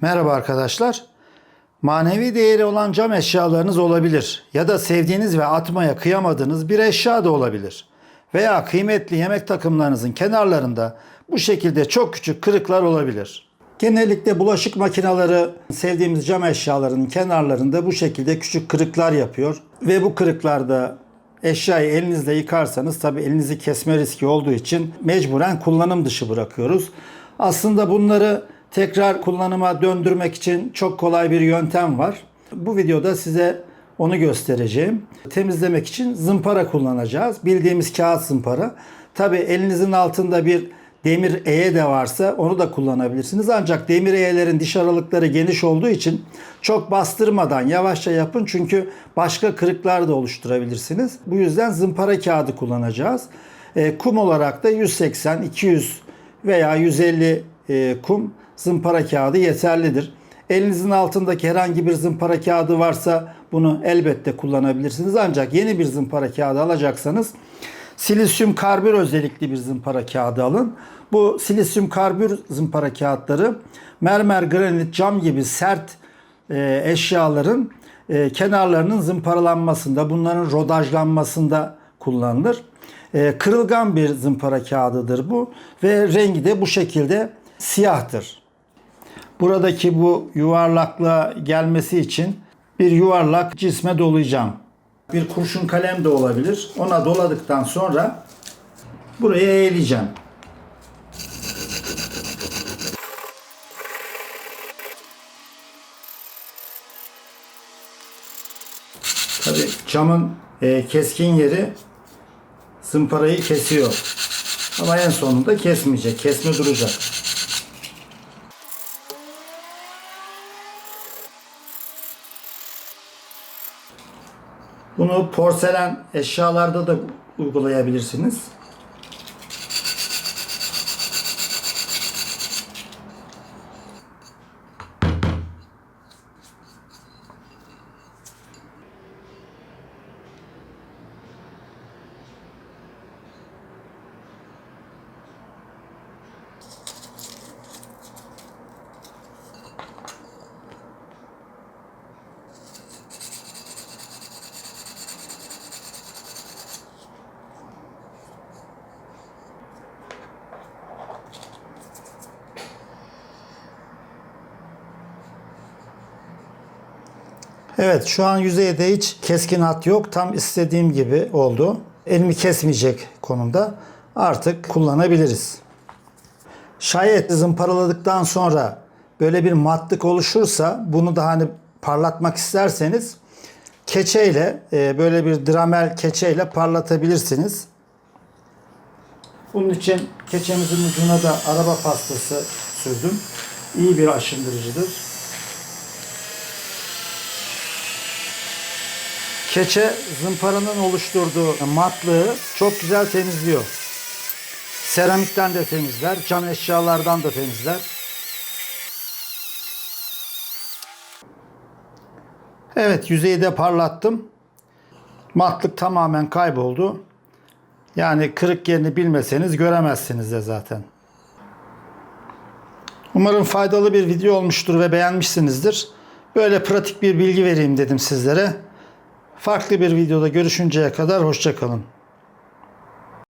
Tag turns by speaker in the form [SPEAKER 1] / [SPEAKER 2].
[SPEAKER 1] Merhaba arkadaşlar. Manevi değeri olan cam eşyalarınız olabilir ya da sevdiğiniz ve atmaya kıyamadığınız bir eşya da olabilir. Veya kıymetli yemek takımlarınızın kenarlarında bu şekilde çok küçük kırıklar olabilir. Genellikle bulaşık makineleri sevdiğimiz cam eşyalarının kenarlarında bu şekilde küçük kırıklar yapıyor ve bu kırıklarda eşyayı elinizle yıkarsanız tabi elinizi kesme riski olduğu için mecburen kullanım dışı bırakıyoruz. Aslında bunları tekrar kullanıma döndürmek için çok kolay bir yöntem var. Bu videoda size onu göstereceğim. Temizlemek için zımpara kullanacağız. Bildiğimiz kağıt zımpara. Tabi elinizin altında bir demir eğe de varsa onu da kullanabilirsiniz. Ancak demir eğelerin diş aralıkları geniş olduğu için çok bastırmadan yavaşça yapın. Çünkü başka kırıklar da oluşturabilirsiniz. Bu yüzden zımpara kağıdı kullanacağız. E, kum olarak da 180, 200 veya 150 e, kum zımpara kağıdı yeterlidir. Elinizin altındaki herhangi bir zımpara kağıdı varsa bunu elbette kullanabilirsiniz. Ancak yeni bir zımpara kağıdı alacaksanız silisyum karbür özellikli bir zımpara kağıdı alın. Bu silisyum karbür zımpara kağıtları mermer, granit, cam gibi sert e, eşyaların e, kenarlarının zımparalanmasında, bunların rodajlanmasında kullanılır. E, kırılgan bir zımpara kağıdıdır bu ve rengi de bu şekilde siyahtır. Buradaki bu yuvarlaklığa gelmesi için bir yuvarlak cisme dolayacağım. Bir kurşun kalem de olabilir. Ona doladıktan sonra buraya eğileceğim. Tabii camın e, keskin yeri zımparayı kesiyor. Ama en sonunda kesmeyecek. Kesme duracak. Bunu porselen eşyalarda da uygulayabilirsiniz. Evet şu an yüzeyde hiç keskin hat yok. Tam istediğim gibi oldu. Elimi kesmeyecek konumda. Artık kullanabiliriz. Şayet zımparaladıktan sonra böyle bir matlık oluşursa bunu da hani parlatmak isterseniz keçeyle e, böyle bir dramel keçeyle parlatabilirsiniz. Bunun için keçemizin ucuna da araba pastası sürdüm. İyi bir aşındırıcıdır. Keçe zımparanın oluşturduğu matlığı çok güzel temizliyor. Seramikten de temizler, cam eşyalardan da temizler. Evet yüzeyi de parlattım. Matlık tamamen kayboldu. Yani kırık yerini bilmeseniz göremezsiniz de zaten. Umarım faydalı bir video olmuştur ve beğenmişsinizdir. Böyle pratik bir bilgi vereyim dedim sizlere. Farklı bir videoda görüşünceye kadar hoşçakalın.